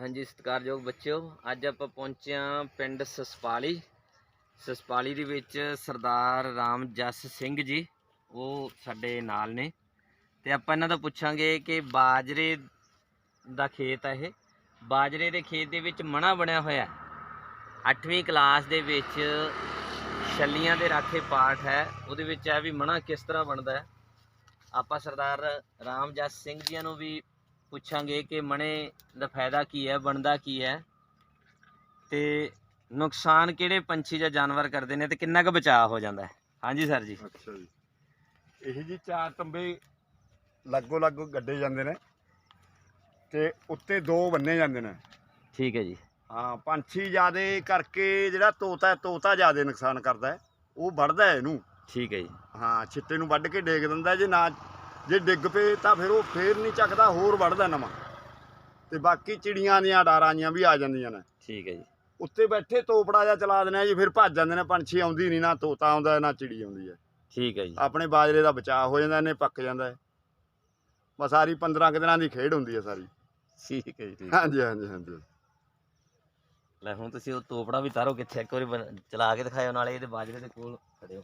ਹਾਂਜੀ, ਸਤਿਕਾਰਯੋਗ ਬੱਚਿਓ, ਅੱਜ ਆਪਾਂ ਪਹੁੰਚੇ ਹਾਂ ਪਿੰਡ ਸਸਪਾਲੀ। ਸਸਪਾਲੀ ਦੇ ਵਿੱਚ ਸਰਦਾਰ ਰਾਮ ਜਸ ਸਿੰਘ ਜੀ, ਉਹ ਸਾਡੇ ਨਾਲ ਨੇ। ਤੇ ਆਪਾਂ ਇਹਨਾਂ ਤੋਂ ਪੁੱਛਾਂਗੇ ਕਿ ਬਾਜਰੇ ਦਾ ਖੇਤ ਹੈ ਇਹ। ਬਾਜਰੇ ਦੇ ਖੇਤ ਦੇ ਵਿੱਚ ਮਣਾ ਬਣਿਆ ਹੋਇਆ ਹੈ। 8ਵੀਂ ਕਲਾਸ ਦੇ ਵਿੱਚ ਛੱਲੀਆਂ ਦੇ ਰਾਖੇ ਪਾਠ ਹੈ। ਉਹਦੇ ਵਿੱਚ ਹੈ ਵੀ ਮਣਾ ਕਿਸ ਤਰ੍ਹਾਂ ਬਣਦਾ ਹੈ? ਆਪਾਂ ਸਰਦਾਰ ਰਾਮ ਜਸ ਸਿੰਘ ਜੀਆਂ ਨੂੰ ਵੀ ਪੁੱਛਾਂਗੇ ਕਿ ਮਣੇ ਦਾ ਫਾਇਦਾ ਕੀ ਹੈ ਬਣਦਾ ਕੀ ਹੈ ਤੇ ਨੁਕਸਾਨ ਕਿਹੜੇ ਪੰਛੀ ਜਾਂ ਜਾਨਵਰ ਕਰਦੇ ਨੇ ਤੇ ਕਿੰਨਾ ਕੁ ਬਚਾਅ ਹੋ ਜਾਂਦਾ ਹੈ? ਹਾਂਜੀ ਸਰ ਜੀ। ਅੱਛਾ ਜੀ। ਇਹ ਜੀ ਚਾਰ ਤੰਬੇ ਲੱਗੋ ਲੱਗੋ ਗੱਡੇ ਜਾਂਦੇ ਨੇ ਤੇ ਉੱਤੇ ਦੋ ਬੰਨੇ ਜਾਂਦੇ ਨੇ। ਠੀਕ ਹੈ ਜੀ। ਹਾਂ ਪੰਛੀ ਜਿਆਦੇ ਕਰਕੇ ਜਿਹੜਾ ਤੋਤਾ ਹੈ, ਤੋਤਾ ਜਿਆਦੇ ਨੁਕਸਾਨ ਕਰਦਾ ਹੈ। ਉਹ ਵੱਢਦਾ ਹੈ ਇਹਨੂੰ। ਠੀਕ ਹੈ ਜੀ। ਹਾਂ ਛਿੱਟੇ ਨੂੰ ਵੱਢ ਕੇ ਡੇਗ ਦਿੰਦਾ ਜੇ ਨਾ ਜੇ ਡਿੱਗ ਪਏ ਤਾਂ ਫਿਰ ਉਹ ਫੇਰ ਨਹੀਂ ਚੱਕਦਾ ਹੋਰ ਵੱਢਦਾ ਨਵਾਂ। ਤੇ ਬਾਕੀ ਚਿੜੀਆਂ ਦੀਆਂ ਡਾਰਾਂ ਜੀਆਂ ਵੀ ਆ ਜਾਂਦੀਆਂ ਨੇ। ਠੀਕ ਹੈ ਜੀ। ਉੱਤੇ ਬੈਠੇ ਤੋਪੜਾ ਜਿਹਾ ਚਲਾ ਦਿੰਦੇ ਆ ਜੀ ਫਿਰ ਭੱਜ ਜਾਂਦੇ ਨੇ ਪੰਛੀ ਆਉਂਦੀ ਨਹੀਂ ਨਾ ਤੋਤਾ ਆਉਂਦਾ ਨਾ ਚਿੜੀ ਆਉਂਦੀ ਹੈ। ਠੀਕ ਹੈ ਜੀ। ਆਪਣੇ ਬਾਜਰੇ ਦਾ ਬਚਾਅ ਹੋ ਜਾਂਦਾ ਇਹਨੇ ਪੱਕ ਜਾਂਦਾ ਹੈ ਬਸ ਸਾਰੀ 15 ਕੁ ਦਿਨਾਂ ਦੀ ਖੇਡ ਹੁੰਦੀ ਹੈ ਸਾਰੀ। ਠੀਕ ਹੈ ਜੀ ਠੀਕ। ਹਾਂਜੀ ਹਾਂਜੀ ਹਾਂਜੀ। ਲੈ ਹੁਣ ਤੁਸੀਂ ਉਹ ਤੋਪੜਾ ਵੀ ਤਾਰੋ ਕਿੱਥੇ ਇੱਕ ਵਾਰੀ ਬਣ- ਚਲਾ ਕੇ ਦਿਖਾਇਓ ਨਾਲੇ ਇਹਦੇ ਬਾਜਰੇ ਦੇ ਕੋਲ ਖੜਿਓ।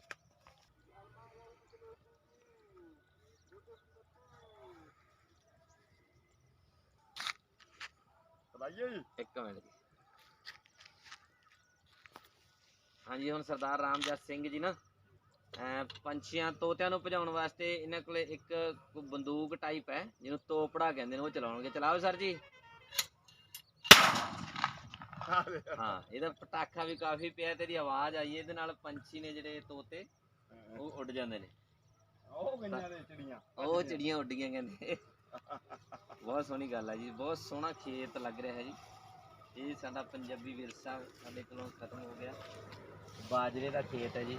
ਚਲਾਈਏ ਜੀ। ਇੱਕ ਮਿੰਟ ਜੀ। ਹਾਂਜੀ ਹੁਣ ਸਰਦਾਰ ਰਾਮਜਸ ਸਿੰਘ ਜੀ ਨਾ ਪੰਛੀਆਂ ਤੋਤਿਆਂ ਨੂੰ ਭਜਾਉਣ ਵਾਸਤੇ ਇਹਨਾਂ ਕੋਲੇ ਇੱਕ ਬੰਦੂਕ ਟਾਈਪ ਹੈ ਜਿਹਨੂੰ ਤੋਪੜਾ ਕਹਿੰਦੇ ਨੇ ਉਹ ਚਲਾਉਣਗੇ। ਚਲਾਓ ਸਰ ਜੀ। ਹਾਂ ਇਹਦਾ ਪਟਾਖਾ ਵੀ ਕਾਫੀ ਪਿਆ ਤੇ ਇਹਦੀ ਆਵਾਜ਼ ਆਈ ਇਹਦੇ ਨਾਲ ਪੰਛੀ ਨੇ ਜਿਹੜੇ ਤੋਤੇ ਉਹ ਉੱਡ ਜਾਂਦੇ ਨੇ। ਉਹ ਗਈਆਂ ਨੇ ਚਿੜੀਆਂ। ਉਹ ਚਿੜੀਆਂ ਉੱਡੀਆਂ ਕਹਿੰਦੇ। ਬਹੁਤ ਸੋਹਣੀ ਗੱਲ ਹੈ ਜੀ, ਬਹੁਤ ਸੋਹਣਾ ਖੇਤ ਲੱਗ ਰਿਹਾ ਹੈ ਜੀ। ਇਹ ਸਾਡਾ ਪੰਜਾਬੀ ਵਿਰਸਾ ਸਾਡੇ ਕੋਲੋਂ ਖਤਮ ਹੋ ਗਿਆ। ਬਾਜਰੇ ਦਾ ਖੇਤ ਹੈ ਜੀ।